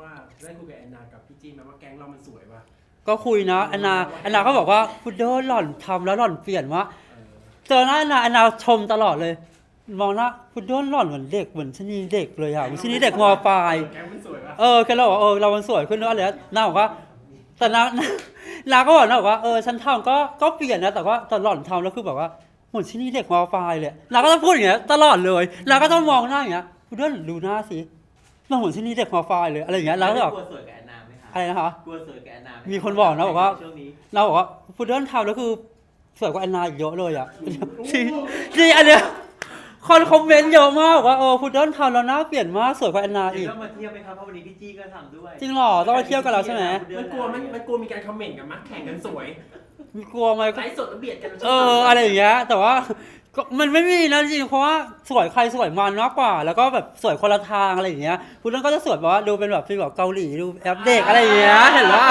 ว่าได้คุยกับแอนนากับพี่จีไหมว่าแก๊งเรามันสวยป่ะ ก็คุยนะแอนนาแอนนาก็บอกว่าคุณเดินหล่อนทำแล้วหล่อนเปลี่ยนวะเออเจอหน้าแอนนาแอนนาชมตลอดเลย มองหน้าคุณเดินหล่อนเหมือนเด็กเหมือนชนีเด็กเลยอะเหมือนชนีเด็กมปลาย แก๊งมันสวยป่ะ เออแกเราบอกว่าเออเรามันสวยขึ้นแล้วอะไรนะน้าบอกว่า แต่น้าน้าก็บอกนะบอกว่าเออฉันทำก็ก็เปลี่ยนนะแต่ว่าตอนหล่อนทำแล้วคือแบบว่าเหมือนชนีเด็กมปลายเลยน้าก็ต้องพูดอย่างเงี้ยตลอดเลยน้าก็ต้องมองหน้าอย่างเงี้ยคุณเดินดูหน้าสิ มันเหมือนชนีเด็กมปลายเลยอะไรอย่างเงี้ยแล้วก็แบบกลัวสวยกับแอนนาไหมคะอะไรนะคะกลัวสวยกับแอนนาไหมีคนบอกนะบอกว่า ช่วงนี้เราบอกว่าพุดเดิ้ลทำแล้วคือสวยกว่าแอนนาอีกเยอะเลยอะจริงจริงอันเนี้ยคนคอมเมนต์เยอะมากบอกว่าเออพุดเดิ้ลทำแล้วหน้าเปลี่ยนมากสวยกว่าแอนนาอีก เดี๋ยวต้องมาเทียบไหมครับเพราะวันนี้พี่จี้ก็ทำด้วยจริงเหรอต้องมาเที่ยวกันแล้วใช่ไหมมันกลัวมันมันกลัวมีการคอมเมนต์กันมั้ยแข่งกันสวยมีกลัวไหมไลฟ์สดแล้วเบียดกันเอออะไรอย่างเงี้ยแต่ว่า ก็มันไม่มีนะจริงๆเพราะว่าสวยใครสวยมันมากกว่า แล้วก็แบบสวยคนละทางอะไรอย่างเงี้ยพุดเดิ้ลก็จะสวยแบบว่าดูเป็นแบบฟีลแบบเกาหลีดูแอปเด็กอะไรอย่างเงี้ยเห็นปะ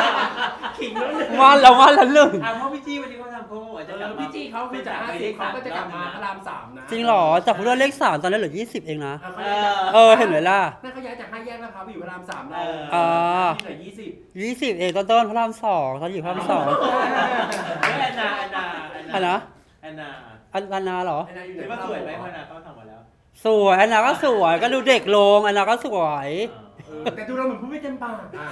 ขิงแล้วเนี่ยวันละวันละหนึ่งอะเพราะพี่จี้วันนี้เขาทำเขาบอกว่าเอจะกลัอบมาพี่จีเขาคือจากห้าสิบเขาก็จะกลับมาพระรามสามนะจริงเหรอจากพุดเดิ้ลเลขสามตอนนี้เหลือยี่สิบเองนะอะเขาเอย้ายจากอเออเห็นไหมล่ะ นั่นเขาย้ายจากห้าแยกลาดพร้าวไปอยู่พระรามสามเราเอออ่าที่เหลือยี่สิบยี่สิบเองต้นต้นพระรามสองตอนอยู่พระรามสองแล้วแอนนาแอนนาอันนะ แอนนาอันอันนาเหรอ แอนนาอยู่หไหนรือว่าสวยไหมแอนนาเขาทำมาแล้วสวยอันนาก็สวยก็ดูเด็กลงอันนาก็สวย เออแต่ดูเราเหมือนพูดไม่เต็มปากอะ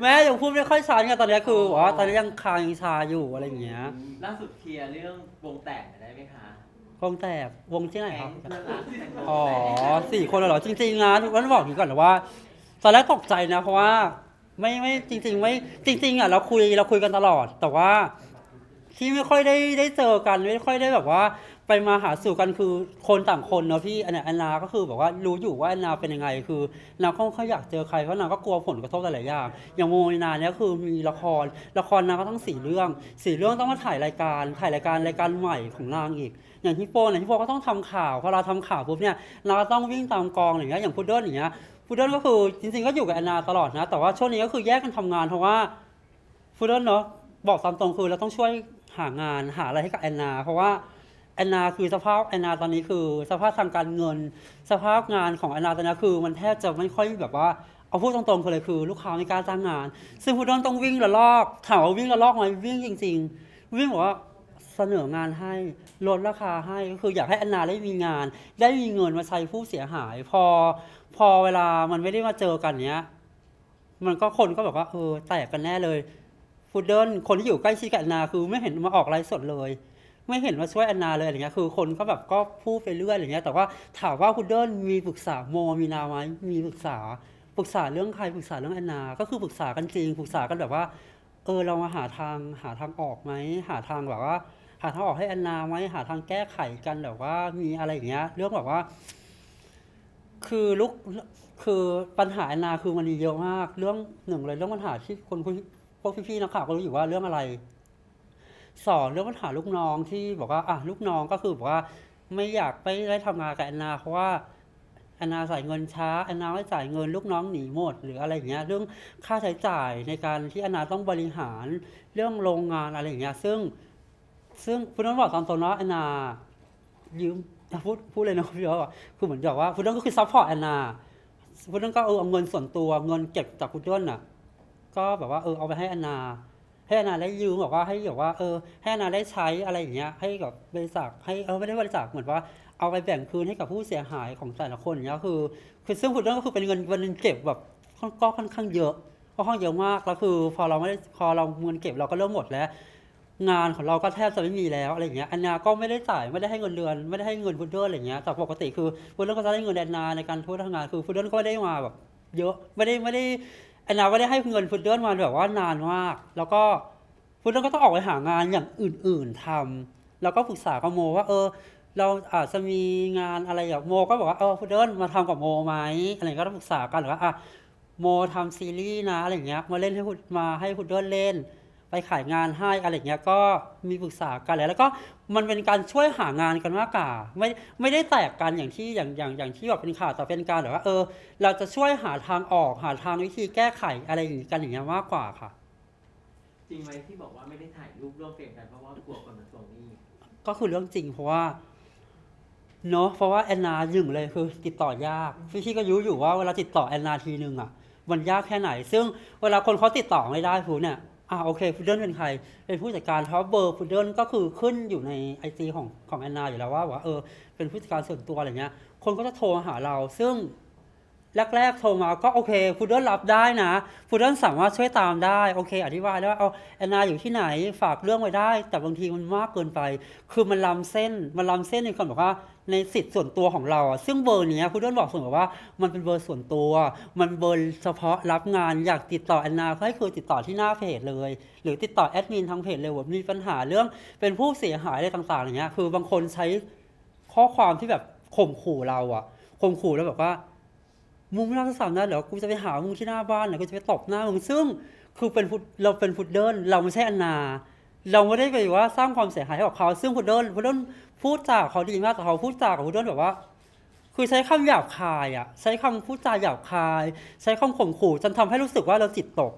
แม่ยังพูดไม่ค่อยชัดไงตอนนี้คือบอกว่าตอนนี้ยังคางยังชาอยู่อะไรอย่างเงี้ยล่าสุดเคลียร์เรื่องวงแตกหน่อยได้ไหมคะวงแตกวงที่ไหนแก๊ครังบเพื่อนรักแตงโมอ๋อสี่คนเหรอจริงๆนะทุกคนบอกอย่างนี้ก่อนนะว่า ตอนแรกตกใจนะเพราะว่า ไม่ไม่จริง ๆ ไม่จริง ๆอะเราคุยเราคุยกันตลอด แต่ว่า ที่ไม่ค่อยได้ได้เจอกันไม่ค่อยได้แบบว่า ไปมาหาสู่กันคือคนต่างคนเนาะพี่อันเนี้ยแอนนาก็คือแบบว่ารู้อยู่ว่าแอนนาเป็นยังไง คือนางก็ไม่ค่อยอยากเจอใครเพราะนางก็กลัวผลกระทบหลายๆอย่างอย่างโมนาเนี่ยคือมีละครละครนางก็ต้องสี่เรื่องสี่เรื่องต้องมาถ่ายรายการถ่ายรายการรายการใหม่ของนางอีก อย่างที่โป้เนี่ยที่โป้ก็ต้องทำข่าวพอเราทำข่าวปุ๊บเนี่ยเราก็ต้องวิ่งตามกองอย่างเงี้ยอย่างพุดเดิ้ลอย่างเงี้ยพุดเดิ้ลก็คือจริงๆก็อยู่กับแอนนาตลอดนะ แต่ว่าช่วงนี้ก็คือแยกกันทำงานเพราะว่าพุดเดิ้ลเนาะ บอกตามตรงคือเราต้องช่วยหางานหาอะไรให้กับแอนนา เพราะว่าแอนนาคือสภาพแอนนาตอนนี้คือ สภาพทางการเงิน สภาพงานของแอนนาตอนนี้คือ มันแทบจะไม่ค่อยแบบว่าเอาพูดตรงๆคือเลยคือ ลูกค้าไม่กล้าจ้างงาน ซึ่งพุดเดิ้ลต้องวิ่งละลอกถามว่าวิ่งละลอกไหมวิ่งจริง ๆ วิ่งบอกว่าเสนองานให้ลดราคาให้ก็คืออยากให้แอนนาได้มีงาน ได้มีเงินมาใช้ผู้เสียหาย พอพอเวลามันไม่ได้มาเจอกันเนี้ย มันก็คนก็แบบว่าเออแตกกันแน่เลย ฟูดเดิลคนที่อยู่ใกล้ชิดกับแอนนาคือไม่เห็นมาออกไลฟ์สดเลย ไม่เห็นมาช่วยแอนนาเลยอะไรเงี้ยคือคนก็แบบก็พูดไปเรื่อยอะไรเงี้ยแต่ว่าถามว่าฟูดเดิลมีปรึกษาโมมีนาไหมมีปรึกษาปรึกษาเรื่องใครปรึกษาเรื่องแอนนา ก็คือปรึกษากันจริงปรึกษากันแบบว่าเออเรามาหาทางหาทางออกไหมหาทางแบบว่า หาทางออกให้แอนนาไหมหาทางแก้ไขกันแบบว่ามีอะไรอย่างเงี้ย เรื่องแบบว่า คือลูกคือปัญหาแอนนาคือมันมีเยอะมาก เรื่องหนึ่งเลยเรื่องปัญหาที่คนพวก พวกพี่ๆนักข่าวก็รู้อยู่ว่าเรื่องอะไรสองเรื่องปัญหาลูกน้องที่บอกว่าอะลูกน้องก็คือบอกว่าไม่อยากไปได้ทำงานกับแอนนาเพราะว่าแอนนาจ่ายเงินช้าแอนนาไม่จ่ายเงินลูกน้องหนีหมด หรืออะไรอย่างเงี้ยเรื่องค่าใช้จ่ายในการที่แอนนาต้องบริหารเรื่องโรงงานอะไรอย่างเงี้ยซึ่ง ซึ่งคุณต้องบอกตามตรงเนาแอนนายืมพูดพูดเลยนะพี่เขาอคือเหมือนกับว่าคุณต้องก็คือซัพพอร์ตแอนนาคุณต้องก็เออเอาเงินส่วนตัวเงินเก็บจากคุณต้นอะ ก็แบบว่าเออเอาไปให้อนนาให้อนนาได้ยืมบอกว่าให้แบบว่าเออให้อนนาได้ใช้อะไรอย่างเงี้ยให้กับบริษัทให้เออไม่ได้บริษัทเหมือนว่าเอาไปแบ่งคืนให้กับผู้เสียหายของแต่ละคนอย่างเงี้ยคือคือซึ่งคุณต้นก็คือเป็นเงินเงินเก็บแบบก็ค่อนข้างเยอะค่อนเยอะมากแล้วคือ พอเราไม่ได้พอเราเงินเก็บเราก็เริ่มหมดแล้ว งานของเราก็แทบจะไม่มีแล้วอะไรอย่างเงี้ยแอนนาก็ไม่ได้จ่ายไม่ได้ให้เงินเดือน ไม่ได้ให้เงินพุดเดิ้ลอะไรอย่างเงี้ยแต่ปกติคือพุดเดิ้ลก็จะได้เงินแอนนาในการพูดทำงานคือพุดเดิ้ลก็ไม่ได้มาแบบเยอะไม่ได้ไม่ได้ ไอนนาไม่ได้ให้เงินพุดเดิ้ลมาแบบว่านานมาก แล้วก็พุดเดิ้ลก็ต้องออกไปหางานอย่างอื่น ๆทำแล้วก็ปรึกษากับโมว่า เออ เราอาจจะมีงานอะไรอย่างโม ก็บอกว่าเออพุดเดิ้ลมาทำกับโมไหมอะไรก็ต้องปรึกษากันหรือว่าอะโมทำซีรีส์นะอะไรอย่างเงี้ยมาเล่นให้พุดมาให้พุดเดิ้ลเล่น ไปขายงานให้อะไรอย่างเงี้ยก็มีปรึกษากันแหละแล้วก็มันเป็นการช่วยหางานกันมากกว่าไม่ไม่ได้แตกกันอย่างที่อย่างอย่างอย่างที่แบบเป็นข่าวแต่เป็นการแบบว่าเออ เราจะช่วยหาทางออกหาทางวิธีแก้ไขอะไรอย่างงี้กันอย่างเงี้ยมากกว่าค่ะ จริงไหมที่บอกว่าไม่ได้ถ่ายรูปร่วมเฟรมกันเพราะว่ากลัวคนมาทวงหนี้ก็คือเรื่องจริงเพราะว่าเนาะเพราะว่าแอนนาหนึ่งเลยคือติดต่อยากพี่พี่ก็รู้อยู่ว่าเวลาติดต่อแอนนาทีหนึ่งอะ มันยากแค่ไหน ซึ่งเวลาคนเขาติดต่อไม่ได้พูเนี่ย อ่าโอเคพุดเดิลเป็นใคร เป็นผู้จัดการเพราะเบอร์พุดเดิลก็คือขึ้นอยู่ในไอจีของของแอนนาอยู่แล้วว่าว่าเออเป็นผู้จัดการส่วนตัวอะไรเงี้ยคนก็จะโทรหาเราซึ่ง แรกๆโทรมาก็โอเคพุดเดิลรับได้นะพุดเดิลสามารถช่วยตามได้โอเค อธิบายได้ว่าเอาแอนนาอยู่ที่ไหนฝากเรื่องไว้ได้ แต่บางทีมันมากเกินไป คือมันล้ำเส้นมันล้ำเส้นในคนบอกว่าในสิทธิ์ส่วนตัวของเราอะซึ่งเบอร์นี้ยพุดเดิ้ลบอกเสมอว่ามันเป็นเบอร์ส่วนตัว มันเบอร์เฉพาะรับงานอยากติดต่อแอนนาก็ให้คือติดต่อที่หน้าเพจเลย หรือติดต่อแอดมินทางเพจเลยว่ามีปัญหาเรื่องเป็นผู้เสียหายอะไรต่างๆอย่างเงี้ยคือบางคนใช้ข้อความที่แบบข่มขู่เราอะข่มขู่แล้วแบบว่า มึงไม่รับโทรศัพท์นะเดี๋ยวกูจะไปหามึงที่หน้าบ้านเดี๋ยวกูจะไปตบหน้ามึงซึ่งคือเป็นพุดเราเป็นพุดเดิ้ลเราไม่ใช่แอนนา เราไม่ได้ไปว่าสร้างความเสียหายให้กับเขาซึ่งพุดเดิ้ลพุดเดิ้ลพูดจากเขาดีมากแต่เขาพูดจากับพุดเดิ้ลแบบว่า คือใช้คำหยาบคายอะใช้คำพูดจาหยาบคาย ใช้คำข่มขู่จนทำให้รู้สึกว่าเราจิตตก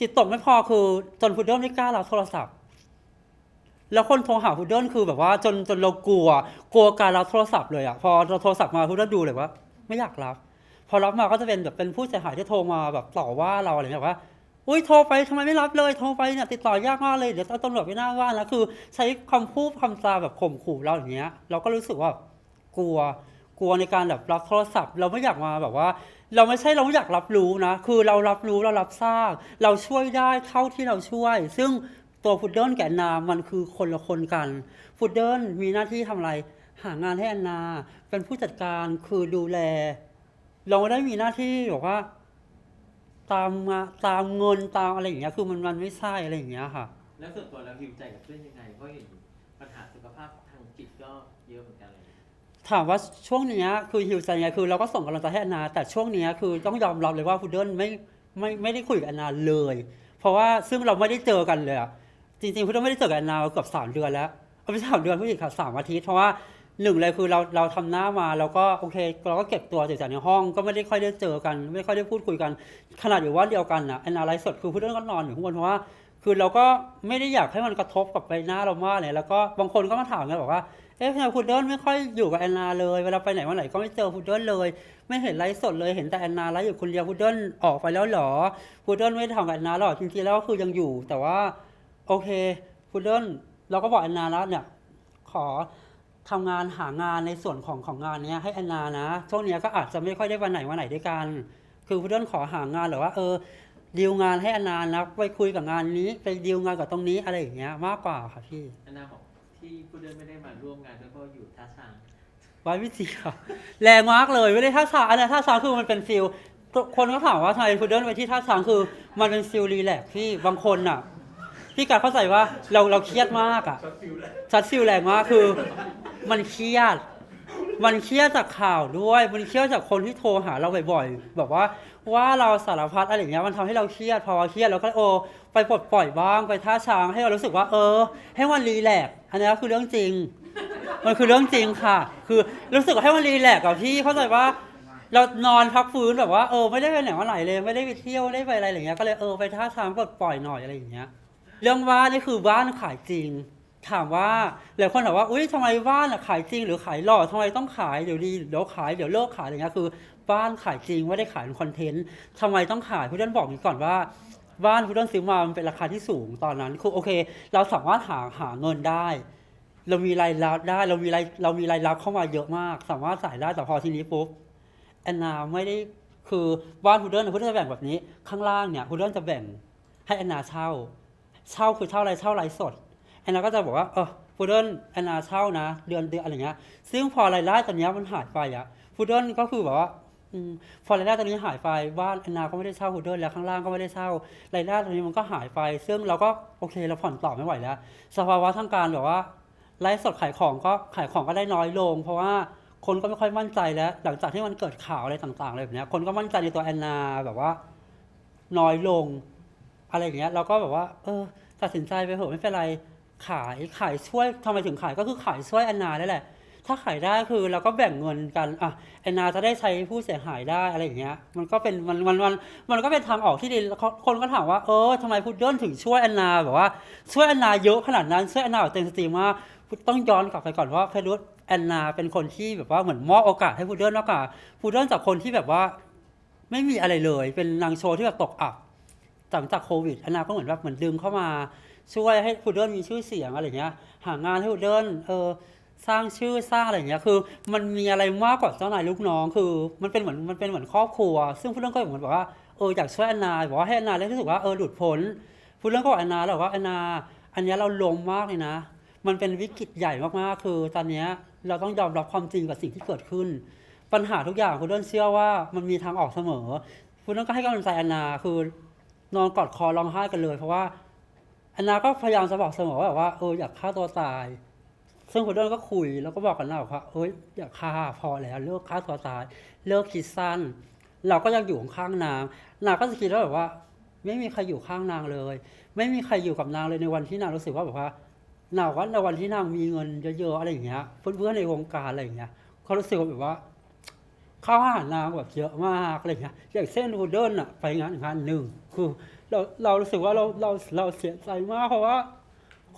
จิตตกไม่พอคือจนพุดเดิ้ลไม่กล้ารับโทรศัพท์ แล้วคนโทรหาพุดเดิ้ลคือแบบว่าจนจนเรากลัว กลัวการรับโทรศัพท์เลยอะพอเราโทรศัพท์มาพุดเดิ้ลดูเลยว่า ไม่อยากรับ พอรับมาก็จะเป็นแบบเป็นผู้เสียหายที่โทรมาแบบต่อว่าเราอะไรแบบว่าอุ้ยโทรไปทำไมไม่รับเลยโทรไปเนี่ยติดต่อยากมากเลยเดี๋ยวตำรวจไปหน้าบ้านแล้วคือ ใช้คำพูดคำจาแบบข่มขู่เราอย่างเงี้ย เราก็รู้สึกว่ากลัวกลัวในการแบบรับโทรศัพท์ เราไม่อยากมาแบบว่า เราไม่ใช่เราไม่อยากรับรู้นะ คือเรารับรู้เรารับทราบเราช่วยได้เท่าที่เราช่วย ซึ่งตัวพุดเดิ้ลกับแอนนา มันคือคนละคนกันพุดเดิ้ลมีหน้าที่ทำอะไร หางานให้แอนนา เป็นผู้จัดการคือดูแล เราไม่ได้มีหน้าที่บอกว่า ตามมาตามเงินตามอะไรอย่างเงี้ย คือมันมันไม่ใช่อะไรอย่างเงี้ยค่ะ แล้วส่วนตัวเราหิวใจกับเพื่อนยังไง เพราะเห็นปัญหาสุขภาพทางจิตก็เยอะเหมือนกันเลยถามว่าช่วงเนี้ยคือฮิวใจไงคือเราก็ส่งกำลังใจให้แอนนา แต่ช่วงเนี้ยคือต้องยอมรับเลยว่าพุดเดิ้ลไม่ไม่ไม่ได้คุยกับแอนนาเลย เพราะว่าซึ่งเราไม่ได้เจอกันเลยอะจริงๆพุดเดิ้ลไม่ได้เจอกับแอนนาเกือบสามเดือนแล้วเอาไม่ใช่สามเดือนผู้หญิงค่ะสามอาทิตย์เพราะว่า หนึ่งเลยคือเราเราทำหน้ามาเราก็โอเค เราก็เก็บตัวจากในห้องก็ไม่ได้ค่อยได้เจอกัน ไม่ค่อยได้พูดคุยกัน ขนาดอยู่ว่าเดียวกันนะแอนนาไลฟ์สดคือพุดเดิ้ลก็นอนอยู่ข้างบนเพราะว่าคือเราก็ไม่ได้อยากให้มันกระทบกับใบหน้าเรามากเลยแล้วก็บางคนก็มาถามกันบอกว่าเอ๊ะทำไมพุดเดิ้ลไม่ค่อยอยู่กับแอนนาเลยเวลาไปไหนมาไหนก็ไม่เจอพุดเดิ้ลเลย ไม่เห็นไลฟ์สดเลยเห็นแต่แอนนาไลฟ์อยู่คนเดียวพุดเดิ้ลออกไปแล้วเหรอพุดเดิ้ลไม่ได้ทำกับแอนนาหรอกจริงๆแล้วก็คือยังอยู่ แต่ว่าโอเคพุดเดิ้ลเราก็บอกแอนนาแล้วเนี่ยขอ ทำงานหางานในส่วนของของงานเนี้ยให้แอนนานะ ช่วงเนี้ยก็อาจจะไม่ค่อยได้วันไหนวันไหนด้วยกัน คือพุดเดิ้ลขอหางานหรือว่าเออดีลงานให้แอนนานะไปคุยกับงานนี้ไปดีลงานกับตรงนี้อะไรอย่างเงี้ยมากกว่าค่ะพี่อันนาบอกที่ผู้เดินไม่ได้มาร่วมงานด้วยเพราะอยู่ท่าช้างไว้วิจิค่ะแรงมากเลยไม่ได้ท่าช้างอันนี้ท่าช้างคือมันเป็นฟิลคนก็ถามว่าทำไมพุดเดิ้ลไปที่ท่าช้างคือ มันเป็นฟิลรีแลกซ์พี่บางคนอะพี่การเข้าใจว่าเราเราเครียดมากอะชัดฟิลแรงมากคือ มันเครียด มันเครียดจากข่าวด้วย มันเครียดจากคนที่โทรหาเราบ่อยๆ แบบว่าว่าเราสารพัดอะไรอย่างเงี้ย มันทำให้เราเครียด พอเครียดเราก็โอไปปลดปล่อยบ้าง ไปท่าช้างให้เรารู้สึกว่า เออ ให้มันรีแลกซ์อันนี้คือเรื่องจริง มันคือเรื่องจริงค่ะ คือรู้สึกว่าให้มันรีแลกซ์กับพี่เข้าใจว่าเรานอนพักฟื้นแบบว่าเออไม่ได้ไปไหนมาไหนเลยไม่ได้ไปเที่ยวไม่ได้ไปอะไรอย่างเงี้ยก็เลยเออไปท่าช้างปลดปล่อยหน่อยอะไรอย่างเงี้ย เรื่องบ้านนี่คือบ้านขายจริง ถามว่าหลายคนถามว่าอุ้ยทำไมบ้านอะขายจริงหรือขายหล่อทำไมต้องขายเดี๋ยวดีเดี๋ยวขายเดี๋ยวเลิกขายอะไรเงี้ยคือบ้านขายจริงไม่ได้ขายเป็นคอนเทนต์ทำไมต้องขายผู้เล่นบอกนี้ก่อนว่าบ้านผู้เล่นซื้อมามันเป็นราคาที่สูงตอนนั้นคือโอเค เราสามารถหาหาเงินได้ เรามีรายรับได้เรามีรายเรามีรายรับเข้ามาเยอะมาก สามารถจ่ายได้แต่พอทีนี้ปุ๊บแอนนาไม่ได้คือบ้านพุดเดิ้ลพุดเดิ้ลจะแบ่งแบบนี้ ข้างล่างเนี่ยพุดเดิ้ลจะแบ่งให้แอนนาเช่า เช่าคือเช่าอะไรเช่าไลฟ์สด แอนนาก็จะบอกว่าเออพุดเดิ้ลแอนนาเช่านะ เดือนเดือนอะไรเงี้ยซึ่งพอรายได้ตอนนี้มันหายไปอะพุดเดิ้ลก็คือแบบว่าอพอรายได้ตอนนี้หายไปบ้านแอนนาก็ไม่ได้เช่าพุดเดิ้ลแล้วข้างล่างก็ไม่ได้เช่ารายได้ตอนนี้มันก็หายไป ซึ่งเราก็โอเคเราผ่อนต่อไม่ไหวแล้ว สภาวะทางการแบบว่าไลฟ์สดขายของก็ขายของก็ได้น้อยลง เพราะว่าคนก็ไม่ค่อยมั่นใจแล้ว หลังจากที่มันเกิดข่าวอะไรต่างๆอะไรแบบนี้คนก็มั่นใจในตัวแอนนาแบบว่าน้อยลง อะไรอย่างเงี้ยเราก็แบบว่า เออตัดสินใจไปเถอะไม่เป็นไร ขายขายช่วยทำไมถึงขายก็คือขายช่วยแอนนาได้แหละ ถ้าขายได้คือเราก็แบ่งเงินกันอะแอนนาจะได้ใช้ผู้เสียหายได้อะไรอย่างเงี้ย มันก็เป็นมันมันมันมันก็เป็นทางออกที่ดีคนก็ถามว่าเออทำไมพุดเดิ้ลถึงช่วยแอนนาแบบว่าช่วยแอนนาเยอะขนาดนั้นช่วยแอนนาเต็มสตรีมมากต้องย้อนกลับไปก่อนว่าเพรุสแอนนาเป็นคนที่แบบว่าเหมือนมอบโอกาสให้พุดเดิ้ลมากกว่าพุดเดิ้ลจากคนที่แบบว่า ไม่มีอะไรเลย เป็นนางโชว์ที่แบบตกอับหลังจากโควิดแอนนาก็เหมือนแบบเหมือนดึงเข้ามา ช่วยให้พุดเดิ้ลมีชื่อเสียงอะไรเงี้ย หางานให้พุดเดิ้ลเออสร้างชื่อสร้างอะไรเงี้ยคือ มันมีอะไรมากกว่าเจ้านายลูกน้องคือ มันเป็นเหมือนมันเป็นเหมือนครอบครัว ซึ่งพุดเดิ้ลก็เหมือนบอกว่าเอออยากช่วยแอนนาบอกว่าให้แอนนาได้รู้สึกว่าเออหลุดพ้นพุดเดิ้ลก็บอกแอนนาแล้วบอกว่าแอนนา อันนี้เราลงมมากเลยนะ มันเป็นวิกฤตใหญ่มากๆคือ ตอนเนี้ยเราต้องยอมรับความจริงกับสิ่งที่เกิดขึ้น ปัญหาทุกอย่างคุณเดินเชื่อว่ามันมีทางออกเสมอคุณเดินก็ให้กำลังใจแอนนาคือ นอนกอดคอร้องไห้กันเลย เพราะว่า อนนาก็พยายามจะบอกเสมอว่าแบบว่าเอออยากฆ่าตัวตาย ซึ่งคุณเดินก็คุยแล้วก็บอกกันนะบอกว่าเอ้ยอยากฆ่าพอแล้วเลิกฆ่าตัวตาย เลิกคิดสั้น เราก็ยังอยู่ข้างนางนางก็จะคิดว่าแบบว่า ไม่มีใครอยู่ข้างนางเลย ไม่มีใครอยู่กับนางเลยในวันที่นางรู้สึกว่าแบบว่านางว่าในวันที่นางมีเงินเยอะๆอะไรอย่างเงี้ยเพื่อนๆในวงการอะไรอย่างเงี้ยเขารู้สึกแบบว่าเข้าหานางแบบเยอะมากอะไรอย่างเงี้ยอย่างเส้นโฮเดิลอะไปงานงานหนึ่งคือ เราเรารู้สึกว่าเราเราเราเสียใจมากเพราะว่า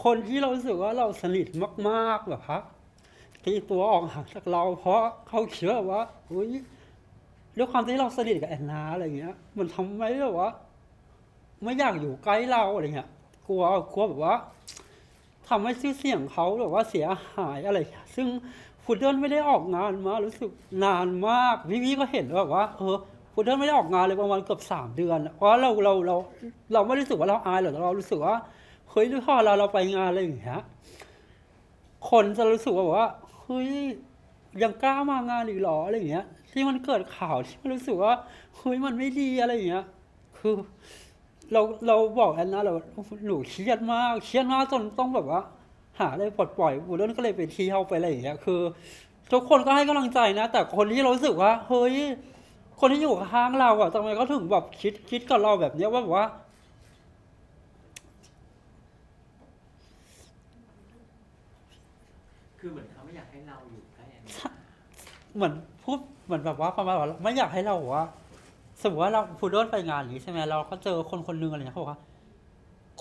คนที่เรารู้สึกว่าเราสนิทมากๆแบบฮะตีตัวออกห่างจากเรา เพราะเขาเชื่อว่าอุ้ยด้วยความที่เราสนิทกับแอนนาอะไรเงี้ย มันทำให้แบบว่า ไม่อยากอยู่ใกล้เราอะไรเงี้ยกลัวกลัวแบบว่าทำให้ชื่อเสียงเขาแบบว่าเสียหายอะไร ซึ่งพุดเดิ้ลไม่ได้ออกงานมารู้สึกนานมากพี่พี่ก็เห็นแบบว่าเออ พุดเดิ้ลไม่ได้ออกงานเลยประมาณเกือบสามเดือน เพราะเราเราเราเราไม่รู้สึกว่าเราอายหรอกเรารู้สึกว่าเฮ้ยพอเราเราไปงานอะไรอย่างเงี้ยคนจะรู้สึกว่าว่าเฮ้ยยังกล้ามางานอีกเหรออะไรอย่างเงี้ย ที่มันเกิดข่าวที่มันรู้สึกว่าเฮ้ยมันไม่ดีอะไรอย่างเงี้ย คือ เราเราบอกแอนนาเราหนูเครียดมากเครียดมากจนต้องแบบว่า หาอะไรปลดปล่อยบุญเรื่องก็เลยไปเที่ยวไปอะไรอย่างเงี้ยคือ ทุกคนก็ให้กำลังใจนะ แต่คนที่รู้สึกว่าเฮ้ย คนที่อยู่ข้างเราอะทำไมเขาถึงแบบคิดคิดกับเราแบบเนี้ยว่าแบบว่า คือเหมือนเขาไม่อยากให้เราอยู่ใกล้แอนนาเหมือนพูดเหมือนแบบว่าประมาณว่าไม่อยากให้เราแบบว่าสมมติว่าเราพูดเดินไปงานอย่างนี้ใช่ไหมเราก็เจอคนคนหนึงอะไรเงี้ยเขาบอกว่า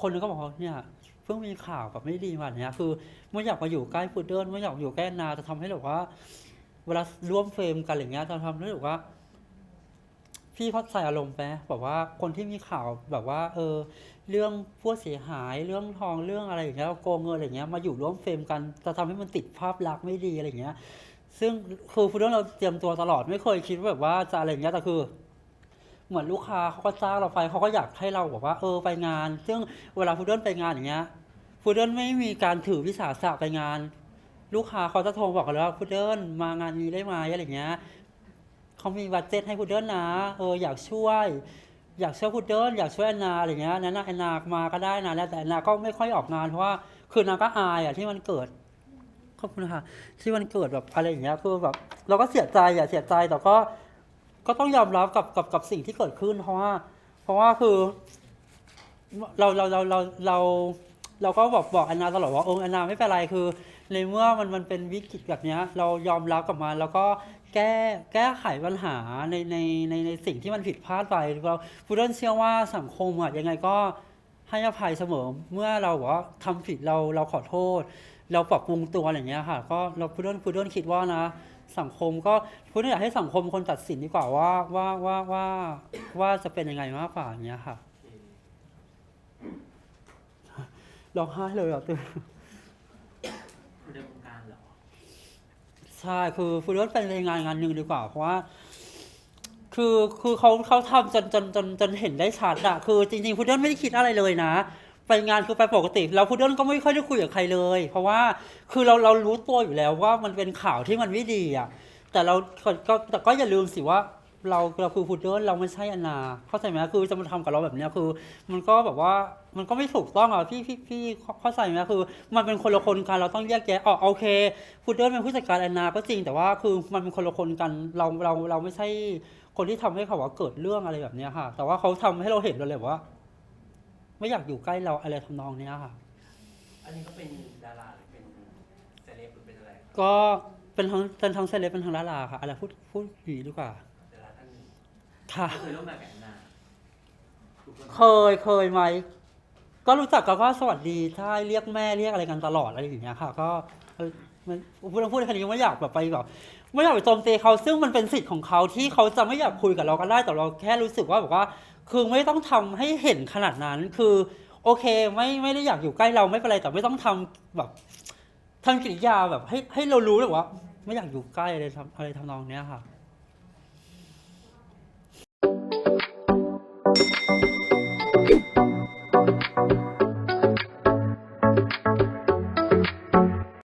คนหนึงก็บอกว่าเนี่ยเพิ่งมีข่าวแบบไม่ดีมาเนี้ยคือไม่อยากมาอยู่ใกล้พูดเดินไม่อยากอยู่ใกล้นาจะทำให้แบบว่า เวลาร่วมเฟรมกันอะไรเงี้ยจะทำให้แบบว่า พี่เขาใส่อารมณ์ไปแบบว่าคนที่มีข่าวแบบว่า เออ เรื่องผู้เสียหายเรื่องทองเรื่องอะไรอย่างเงี้ยโกงเงินอะไรเงี้ยมาอยู่ร่วมเฟรมกันจะทำให้มันติดภาพลักษณ์ไม่ดีอะไรเงี้ย ซึ่งคือพูดเรื่องเราเตรียมตัวตลอดไม่เคยคิดว่าแบบว่าจะอะไรเงี้ยแต่คือ เหมือนลูกค้าเขาก็จ้างเราไปเขาก็อยากให้เราบอกว่า เออไปงาน ซึ่งเวลาพูดเดิลไปงานอย่างเงี้ยพูดเดิลไม่มีการถือวิสาสะไปงาน ลูกค้าเขาจะโทรบอกกันเลยว่าพูดเดิลมางานนี้ได้ไหมอะไรเงี้ย เขามีบัตเจ็ตให้พูดเดิลนะเอออยากช่วย อยากช่วยพูดเดิลอยากช่วยแอนนาอะไรเงี้ยนั้นนะแอนนามาก็ได้นะแต่แอนนาก็ไม่ค่อยออกงานเพราะว่าคือนางก็อายอะที่มันเกิดขอบคุณค่ะที่มันเกิดแบบอะไรอย่างเงี้ยคือแบบเราก็เสียใจอะเสียใจแต่ก็ก็ต้องยอมรับกับกับกับสิ่งที่เกิดขึ้น เพราะว่า เพราะว่าคือเราเราเราเราเราเราก็บอกบอกแอนนาตลอดว่าเออแอนนาไม่เป็นไรคือ ในเมื่อมันมันเป็นวิกฤตแบบนี้เรายอมรับกับมันแล้วก็ แก้แก้ไขปัญหาในในในในสิ่งที่มันผิดพลาดไปเราฟูเดนเชื่อว่าสังคมอะยังไงก็ให้อภัยเสมอเมื่อเราบอกว่าทำผิดเราเราขอโทษ เราปรับปรุงตัวอะไรอย่างเงี้ยค่ะ ก็เราฟูเดนฟูเดนคิดว่านะ สังคมก็พูดอยากให้สังคมเป็นคนตัดสินดีกว่าว่าว่าว่าว่าว่าจะเป็นยังไงมากกว่าอย่างเงี้ยค่ะร้องไห้เลยอะตื่นคือ ใช่คือฟูเดนเป็นงานงานหนึ่งดีกว่า เพราะว่า คือคือเขาเขาทำจนจนจนจนเห็นได้ชัดอะคือจริงๆฟูดเดอร์ไม่ได้คิดอะไรเลยนะไปงานคือไปปกติแล้วพุดเดิ้ลก็ไม่ค่อยได้คุยกับใครเลย เพราะว่าคือเราเรารู้ตัวอยู่แล้วว่ามันเป็นข่าวที่มันไม่ดีอะแต่เราก็แต่ก็อย่าลืมสิว่า เราเราคือพุดเดิ้ลเราไม่ใช่อนนาเข้าใจไหมคือจะมาทำกับเราแบบเนี้ยคือ มันก็แบบว่ามันก็ไม่ถูกต้องอะพี่พี่พี่เข้าใจไหมคือ มันเป็นคนละคนกันเราต้องแยกแยะอ๋อโอเคพุดเดิ้ลเป็นผู้จัดการแอนนาก็จริงแต่ว่าคือมันเป็นคนละคนกันเราเราเราไม่ใช่คนที่ทำให้เขาว่าเกิดเรื่องอะไรแบบเนี้ยค่ะ แต่ว่าเขาทำให้เราเห็นเลยว่า ไม่อยากอยู่ใกล้เราอะไรทำนองเนี้ยค่ะ อันนี้ก็เป็นดาราหรือเป็นเซเลบหรือเป็นอะไรก็เป็นทั้งเป็นทั้งเซเลบเป็นทั้งดาราค่ะอะไรพูดพูดอย่างนี้ดีกว่า ดาราท่านหนึ่ง ค่ะ เคยร่วมงานกับแอนนาทุกคนเคยเคยไหม ก็รู้จักกันก็สวัสดีใช่เรียกแม่เรียกอะไรกันตลอดอะไรอย่างเงี้ยค่ะ ก็มันพูดพูดแค่นี้ไม่อยากแบบไปแบบไม่อยากไปโจมตีเขาซึ่งมันเป็นสิทธิ์ของเขาที่เขาจะไม่อยากคุยกับเราก็ได้แต่เราแค่รู้สึกว่าแบบว่า คือไม่ต้องทำให้เห็นขนาดนั้น คือโอเคไม่ไม่ได้อยากอยู่ใกล้เราไม่เป็นไรแต่ไม่ต้องทำแบบทำกิริยาแบบให้ให้เรารู้เลยว่า ไม่อยากอยู่ใกล้อะไรทำอะไรทำนองเนี้ยค่ะอ